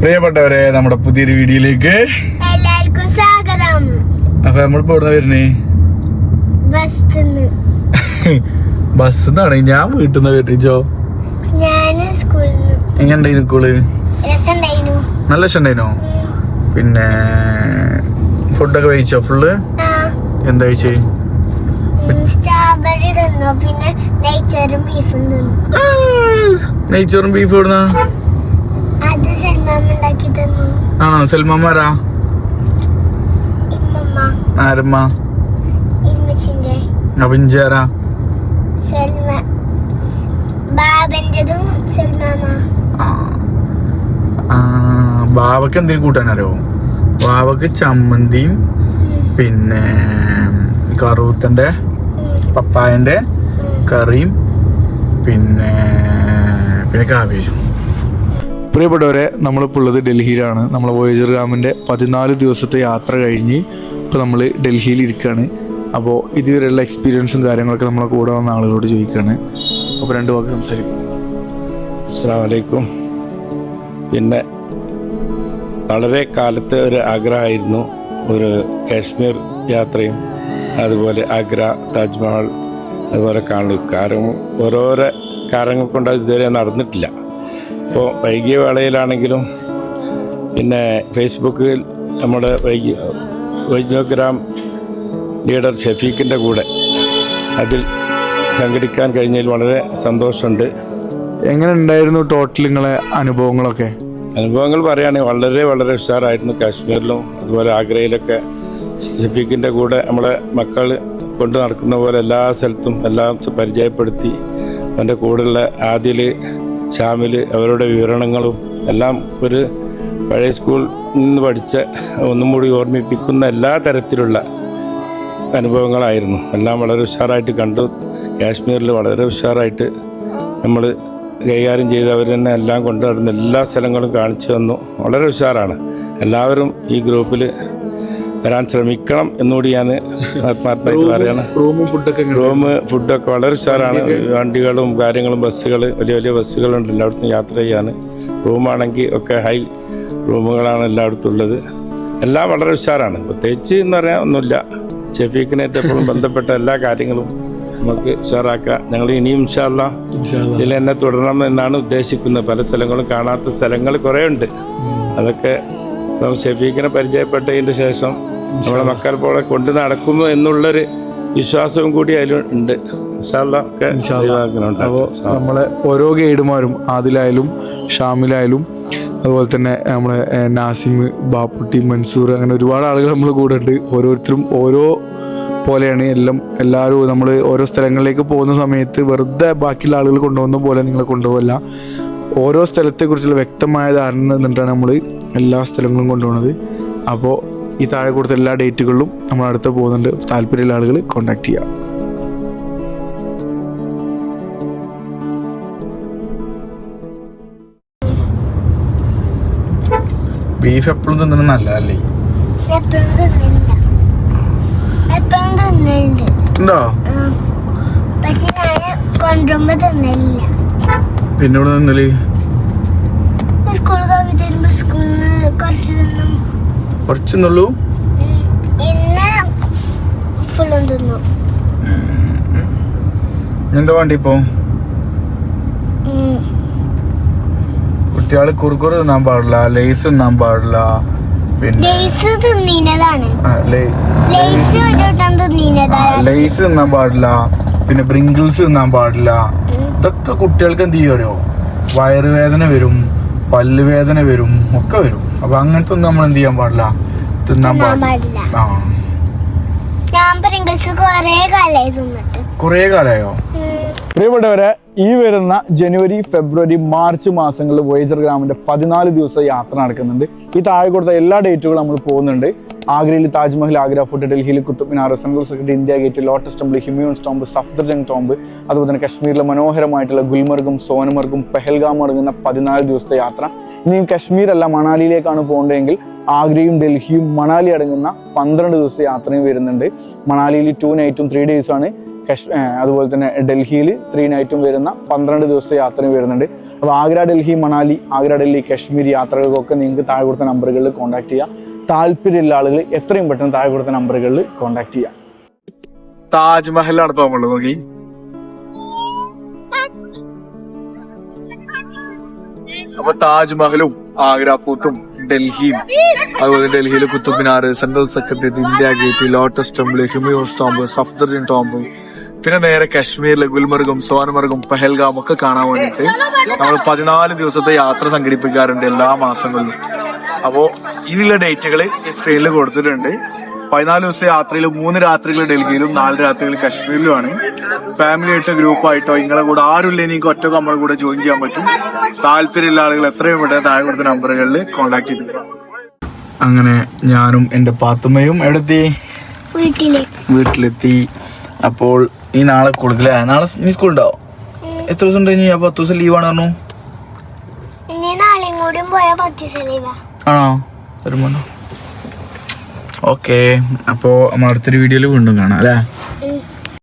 പ്രിയപ്പെട്ടവരെ നമ്മുടെ പുതിയൊരു വീഡിയോയിലേക്ക് എല്ലാവർക്കും സ്വാഗതം. അപ്പൊ നമ്മളിപ്പോ എവിടെ വരുന്നേ? ബസ് എന്നാണ് ഞാൻ വീട്ടിൽ നിന്ന് വരുന്നോ എങ്ങനെ സ്കൂൾ? നല്ല ഇഷ്ടണ്ടായിനോ പിന്നെ ഫുഡൊക്കെ കഴിച്ചോ ഫുള്ള്? എന്താ കഴിച്ചേ? സ്ട്രോബെറി തിന്നു. പിന്നെ നെയ്ച്ചോറും ബീഫും തിന്നു. നെയ്ച്ചോറും ബീഫും ഇവിടുന്ന ആണോ? ഇമ്മമ്മ. ആരമ്മ? അപ്പിഞ്ചാരാ ബാവക്ക് എന്തെങ്കിലും കൂട്ടാനറിയോ? ബാബക്ക് ചമ്മന്തിയും പിന്നെ കറുത്തന്റെ പപ്പായന്റെ കറിയും പിന്നെ പിന്നെ കാബേജും. പ്രിയപ്പെട്ടവരെ നമ്മളിപ്പോൾ ഉള്ളത് ഡൽഹിയിലാണ്. നമ്മൾ വോയേജർ ഗ്രാമിന്റെ പതിനാല് ദിവസത്തെ യാത്ര കഴിഞ്ഞ് ഇപ്പോൾ നമ്മൾ ഡൽഹിയിൽ ഇരിക്കുകയാണ് അപ്പോൾ ഇതുവരെയുള്ള എക്സ്പീരിയൻസും കാര്യങ്ങളൊക്കെ നമ്മളെ കൂടെ വന്ന ആളുകളോട് ചോദിക്കുകയാണ് അപ്പോൾ രണ്ട് വാക്ക് സംസാരിക്കും. അസ്സാം പിന്നെ വളരെ കാലത്തെ ഒരു ആഗ്രഹമായിരുന്നു ഒരു കാശ്മീർ യാത്രയും അതുപോലെ ആഗ്ര താജ്മഹൽ അതുപോലെ കാണുക കാരണം ഓരോരോ കാരണങ്ങൾ കൊണ്ട് ഇതുവരെ നടന്നിട്ടില്ല. ഇപ്പോൾ വൈകിയ വേളയിലാണെങ്കിലും പിന്നെ ഫേസ്ബുക്കിൽ നമ്മുടെ വൈകി വൈദ്യോഗ്രാം ലീഡർ ഷഫീഖിന്റെ കൂടെ അതിൽ സംഘടിക്കാൻ കഴിഞ്ഞതിൽ വളരെ സന്തോഷമുണ്ട്. എങ്ങനെ ഉണ്ടായിരുന്നു ടോട്ടൽ നിങ്ങളെ അനുഭവങ്ങളൊക്കെ? അനുഭവങ്ങൾ പറയുകയാണെങ്കിൽ വളരെ വളരെ ഉഷാറായിരുന്നു. കാശ്മീരിലും അതുപോലെ ആഗ്രയിലൊക്കെ ഷഫീഖിന്റെ കൂടെ നമ്മളെ മക്കൾ കൊണ്ട് നടക്കുന്ന പോലെ എല്ലാ സ്ഥലത്തും എല്ലാം പരിചയപ്പെടുത്തി. അവന്റെ കൂടെയുള്ള ആദിൽ ഷാമിൽ അവരുടെ വിവരണങ്ങളും എല്ലാം ഒരു പഴയ സ്കൂളിൽ നിന്ന് പഠിച്ച ഒന്നും കൂടി ഓർമ്മിപ്പിക്കുന്ന എല്ലാ തരത്തിലുള്ള അനുഭവങ്ങളായിരുന്നു. എല്ലാം വളരെ ഉഷാറായിട്ട് കണ്ടു. കാശ്മീരിൽ വളരെ ഉഷാറായിട്ട് നമ്മൾ കൈകാര്യം ചെയ്ത് അവർ തന്നെ എല്ലാം കൊണ്ടുവരുന്ന എല്ലാ സ്ഥലങ്ങളും കാണിച്ചു തന്നു. വളരെ ഉഷാറാണ്. എല്ലാവരും ഈ ഗ്രൂപ്പിൽ വരാൻ ശ്രമിക്കണം എന്നുകൂടി ഞാൻ ആത്മാർത്ഥമായിട്ട് പറയണം. റൂമും ഫുഡൊക്കെ റൂം ഫുഡൊക്കെ വളരെ ഉഷാറാണ്. വണ്ടികളും കാര്യങ്ങളും ബസ്സുകൾ വലിയ വലിയ ബസ്സുകളുണ്ട് എല്ലായിടത്തും യാത്ര ചെയ്യാൻ. റൂമാണെങ്കിൽ ഒക്കെ ഹൈ റൂമുകളാണ് എല്ലായിടത്തും ഉള്ളത്. എല്ലാം വളരെ ഉഷാറാണ്. പ്രത്യേകിച്ച് എന്ന് പറയാൻ ഒന്നുമില്ല. ഷെഫീഖിനായിട്ട് എപ്പോഴും ബന്ധപ്പെട്ട എല്ലാ കാര്യങ്ങളും നമുക്ക് ഉഷാറാക്കാം ഞങ്ങൾ ഇനിയും ഇൻഷാല്ല ഇതിൽ തന്നെ തുടരണം എന്നാണ് ഉദ്ദേശിക്കുന്നത്. പല സ്ഥലങ്ങളും കാണാത്ത സ്ഥലങ്ങൾ കുറേ ഉണ്ട് അതൊക്കെ ഷെഫീഖിനെ പരിചയപ്പെട്ടതിന്റെ ശേഷം നമ്മളെ മക്കൾ പോലെ കൊണ്ട് നടക്കുന്നു എന്നുള്ളൊരു വിശ്വാസവും കൂടി അതിലുണ്ട്. അപ്പോൾ നമ്മളെ ഓരോ ഗൈഡുമാരും ആദിലായാലും ഷാമിലായാലും അതുപോലെ തന്നെ നമ്മളെ നാസിം ബാപ്പുട്ടി മൻസൂർ അങ്ങനെ ഒരുപാട് ആളുകൾ നമ്മൾ കൂടെ ഉണ്ട്. ഓരോരുത്തരും ഓരോ പോലെയാണ്. എല്ലാം എല്ലാവരും നമ്മൾ ഓരോ സ്ഥലങ്ങളിലേക്ക് പോകുന്ന സമയത്ത് വെറുതെ ബാക്കിയുള്ള ആളുകൾ കൊണ്ടുപോകുന്ന പോലെ നിങ്ങളെ കൊണ്ടുപോകല്ല. ഓരോ സ്ഥലത്തെക്കുറിച്ചുള്ള വ്യക്തമായ ധാരണ എന്നിട്ടാണ് നമ്മൾ എല്ലാ സ്ഥലങ്ങളും കൊണ്ടുപോകുന്നത്. അപ്പോൾ ഈ താഴെ കൊടുത്ത എല്ലാ ഡേറ്റുകളിലും നമ്മൾ അടുത്ത് പോകുന്നുണ്ട്. താല്പര്യമുള്ള ആളുകൾ കോൺടാക്ട് ചെയ്യാം. ബീഫ് എപ്പോഴും തിന്നണം നല്ലതല്ലേ? എപ്പോഴും തിന്നില്ല. എപ്പോഴും തിന്നലുണ്ട് ഉണ്ടോ? പിന്നെ ഇവിടെ കുറച്ചെന്നുള്ളൂ. എന്താ വേണ്ടി ഇപ്പോ. കുട്ടികൾ കുറുക്കുറ് തിന്നാൻ പാടില്ല ലേസ് തിന്നാൻ പാടില്ല പിന്നെ ലേസ് തിന്നാൻ പാടില്ല പിന്നെ ബ്രിങ്കിൾസ് തിന്നാൻ പാടില്ല. ഇതൊക്കെ കുട്ടികൾക്ക് എന്ത് ചെയ്യുമോ വയറുവേദന വരും. പല്ലുവേദന വരും ഒക്കെ വരും. അപ്പൊ അങ്ങനത്തെ ഒന്നും നമ്മൾ എന്ത് ചെയ്യാൻ പാടില്ല? തിന്നാൻ പാടില്ല. ആ. കൊറേ കാലായി പ്രിയപ്പെട്ടവരെ ഈ വരുന്ന ജനുവരി ഫെബ്രുവരി മാർച്ച് മാസങ്ങളിൽ വോയേജർ ഗ്രാമിന്റെ പതിനാല് ദിവസം യാത്ര നടക്കുന്നുണ്ട്. ഈ താഴെ കൊടുത്ത എല്ലാ ഡേറ്റുകളും നമ്മൾ പോകുന്നുണ്ട്. ആഗ്രയിൽ താജ്മഹൽ ആഗ്ര ഫോർട്ട് ഡൽഹിയിൽ Qutub Minar central secretary India gate lotus temple Humayun tomb Safdarjung tomb അതുപോലെ തന്നെ കശ്മീരിലെ മനോഹരമായിട്ടുള്ള ഗുൽമർഗും സോനമർഗും പെഹൽഗാം അടങ്ങുന്ന പതിനാല് ദിവസത്തെ യാത്ര. ഇനി കശ്മീർ അല്ല മണാലിയിലേക്കാണ് പോകേണ്ടതെങ്കിൽ ആഗ്രയും ഡൽഹിയും മണാലി അടങ്ങുന്ന പന്ത്രണ്ട് ദിവസത്തെ യാത്രയും വരുന്നുണ്ട്. മണാലിയിൽ ടു നൈറ്റും ത്രീ ഡേയ്സും ആണ് കശ് അതുപോലെ തന്നെ ഡൽഹിയിൽ ത്രീ നൈറ്റും വരുന്ന പന്ത്രണ്ട് ദിവസത്തെ യാത്രയും വരുന്നുണ്ട്. അപ്പോൾ ആഗ്ര ഡൽഹി മണാലി ആഗ്ര ഡൽഹി കാശ്മീർ യാത്രകൾക്കൊക്കെ നിങ്ങൾക്ക് താഴെ കൊടുത്ത നമ്പറുകളിൽ കോൺടാക്ട് ചെയ്യാം. താല്പര്യമുള്ള ആളുകൾ എത്രയും പെട്ടെന്ന് താഴെ കൊടുത്ത നമ്പറുകളിൽ കോൺടാക്ട് ചെയ്യാം. താജ്മഹലാണ് ഇപ്പോൾ നമ്മൾ നോക്കി. അപ്പൊ താജ്മഹലും ആഗ്ര ഫോർട്ടും ഡൽഹിയും അതുപോലെ ഡൽഹിയിലെ Qutub Minar central secretariat India gate lotus temple Humayun's tomb Safdarjung tomb പിന്നെ നേരെ കാശ്മീരിലെ ഗുൽമർഗും സോനമർഗും പഹൽഗാം ഒക്കെ കാണാൻ വേണ്ടിയിട്ട് നമ്മൾ പതിനാല് ദിവസത്തെ യാത്ര സംഘടിപ്പിക്കാറുണ്ട് എല്ലാ മാസങ്ങളിലും. അപ്പോ ഇതിലുള്ള ഡേറ്റുകൾ ഈ സ്ക്രീനിൽ കൊടുത്തിട്ടുണ്ട്. പതിനാല് ദിവസത്തെ യാത്രയിൽ മൂന്ന് രാത്രികൾ ഡൽഹിയിലും നാല് രാത്രികൾ കാശ്മീരിലുമാണ്. ഫാമിലി ആയിട്ടോ ഗ്രൂപ്പായിട്ടോ നിങ്ങളെ കൂടെ ആരുമില്ല നിങ്ങൾക്ക് ഒറ്റ നമ്മളെ കൂടെ ജോയിൻ ചെയ്യാൻ പറ്റും. താല്പര്യമുള്ള ആളുകൾ എത്രയും ഇവിടെ താഴെ കൊടുത്ത നമ്പറുകളിൽ കോൺടാക്ട് ചെയ്തു. അങ്ങനെ ഞാനും എന്റെ പാത്തുമ്മയും എവിടെത്തി? വീട്ടിലെത്തി. അപ്പോൾ ഈ നാളെ കൊടുക്കില്ല നാളെ നീ സ്കൂൾ ഉണ്ടാവും എത്ര ദിവസം ഉണ്ട് ഇനി? അപ്പൊ പത്ത് ദിവസം ലീവാണ് പറഞ്ഞു. ആണോ? വരുമ്പോ ഓക്കെ അപ്പോൾ നമ്മൾ അടുത്തൊരു വീഡിയോയിൽ വീണ്ടും കാണാം അല്ലേ.